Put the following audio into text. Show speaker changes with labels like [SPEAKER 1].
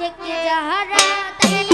[SPEAKER 1] আশেক যাহারা তাই